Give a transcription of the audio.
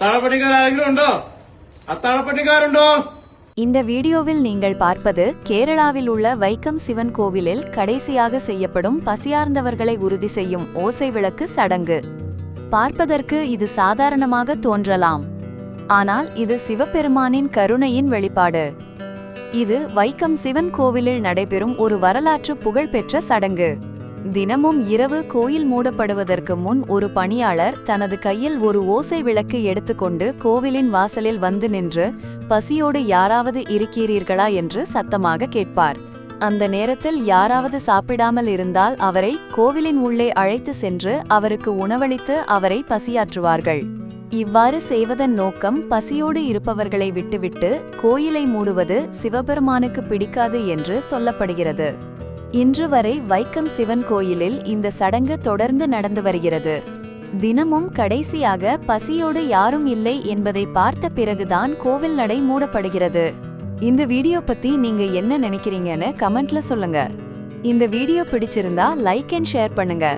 അത്താഴപ്പണിക്കാർ ആരെങ്കിലും ഉണ്ടോ അത്താഴപ്പണിക്കാരുണ്ടോ இந்த வீடியோவில் நீங்கள் பார்ப்பது கேரளாவில் உள்ள வைக்கம் சிவன் கோவிலில் கடைசியாக செய்யப்படும் பசியார்ந்தவர்களை உறுதி செய்யும் ஓசை விளக்கு சடங்கு பார்ப்பதற்கு இது சாதாரணமாக தோன்றலாம் ஆனால் இது சிவபெருமானின் கருணையின் வெளிப்பாடு இது வைக்கம் சிவன் கோவிலில் நடைபெறும் ஒரு வரலாற்று புகழ்பெற்ற சடங்கு தினமும் இரவு கோயில் மூடப்படுவதற்கு முன் ஒரு பணியாளர் தனது கையில் ஒரு ஓசை விளக்கு எடுத்துக்கொண்டு கோவிலின் வாசலில் வந்து நின்று பசியோடு யாராவது இருக்கிறீர்களா? என்று சத்தமாக கேட்பார். அந்த நேரத்தில் யாராவது சாப்பிடாமல் இருந்தால் அவரை கோவிலின் உள்ளே அழைத்து சென்று அவருக்கு உணவளித்து அவரை பசியாற்றுவார்கள். இவ்வாறு செய்வதன் நோக்கம் பசியோடு இருப்பவர்களை விட்டுவிட்டு கோயிலை மூடுவது சிவபெருமானுக்கு பிடிக்காது என்று சொல்லப்படுகிறது. இன்று வரை வைக்கம் சிவன் கோயிலில் இந்த சடங்கு தொடர்ந்து நடந்து வருகிறது. தினமும் கடைசியாக பசியோடு யாரும் இல்லை என்பதை பார்த்த பிறகுதான் கோவில் நடை மூடப்படுகிறது. இந்த வீடியோ பத்தி நீங்க என்ன நினைக்கிறீங்கன்னு கமெண்ட்ல சொல்லுங்க. இந்த வீடியோ பிடிச்சிருந்தா லைக் அண்ட் ஷேர் பண்ணுங்க.